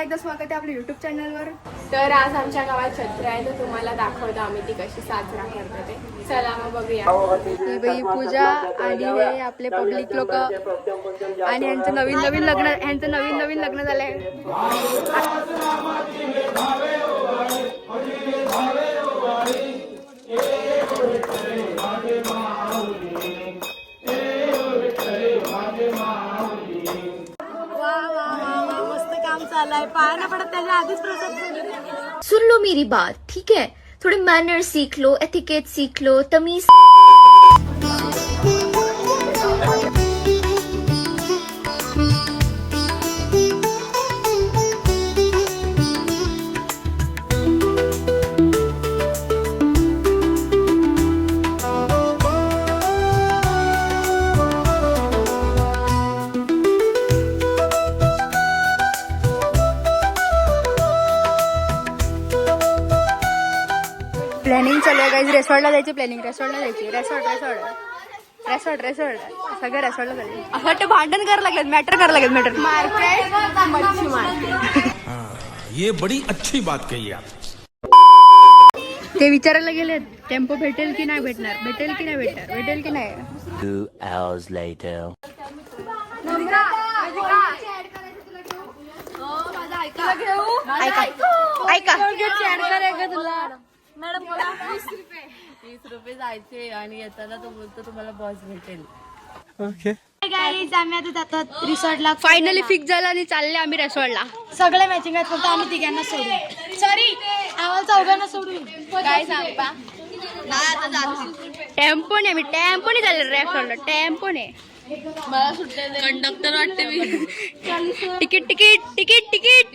पुन्हा एकदा स्वागत आहे आपल्या युट्यूब चॅनलवर तर आज आमच्या गावात छत्र्या आहे तर तुम्हाला दाखवतो आम्ही ती कशी साजरा करतो ते. चला मग बघूया. ही बाई पूजा आणि हे आपले पब्लिक लोक. आणि यांचं नवीन नवीन लग्न यांचं नवीन नवीन लग्न झालंय. पडत त्याच्या आधीच प्रसाद सुन लो मेरी बात ठीक है थोड़े मैनर सीख लो एथिकेट सीख लो तमीज प्लॅनिंग चालू आहे काही रेसॉर्टला जायची प्लॅनिंग रेसॉर्टला जायची. रेसॉर्ट रेसॉर्ट रेसॉर्ट रेसॉर्ट सगळं रेसॉर्टला जायचं. असं वाटतं भांडण करायला लागलेत मॅटर करायला लागेल मॅटर मार्केट मच्छी मार्केट ये बड़ी अच्छी बात कही आप ते विचारायला गेले टेम्पो भेटेल की नाही भेटणार? भेटेल की नाही भेटणार? भेटेल की नाही? Two hours later. ऐका. ऐका. वीस रुपये. जायचे आणि येताना तो बोलतो तुम्हाला बॉस भेटेल. आम्ही आता जातात रिसॉर्टला. फायनली फिक्स झालं आणि चालले आम्ही रेसॉर्टला. सगळे मॅचिंग आहेत फक्त आम्ही तिघांना सोडू. सॉरी आम्हाला चौघांना सोडू. काय टेम्पोने मी टेम्पोने चालले रेसॉर्टला टेम्पोने मला सुट्टे कंडक्टर वाटते मी. तिकीट तिकीट तिकीट तिकीट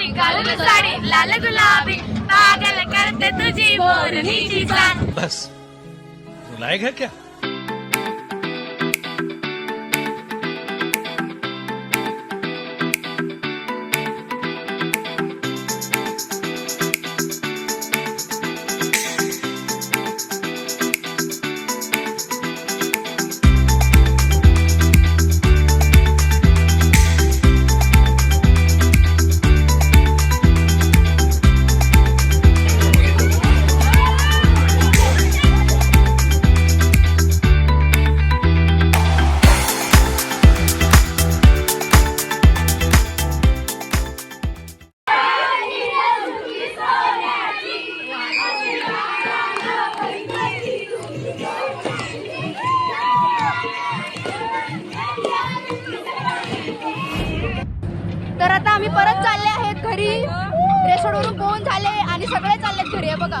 निघाली घालून साडी लाल गुलाबी पागल करते तुझी मोरणीची चाल बस. लायक है क्या? तर आता आम्ही परत चालले आहेत घरी. रेसॉर्टवरून फोन झाले आणि सगळे चाललेत घरी. हे बघा.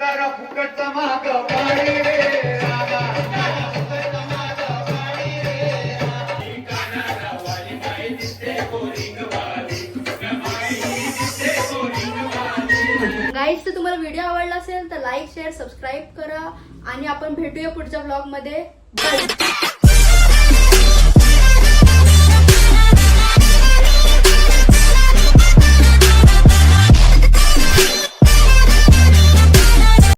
तुझी तर फुकटचा महाग रे तर तुम्हाला व्हिडिओ आवडला असेल तर लाईक शेअर सबस्क्राईब करा. आणि आपण भेटूया पुढच्या ब्लॉगमध्ये. Bye.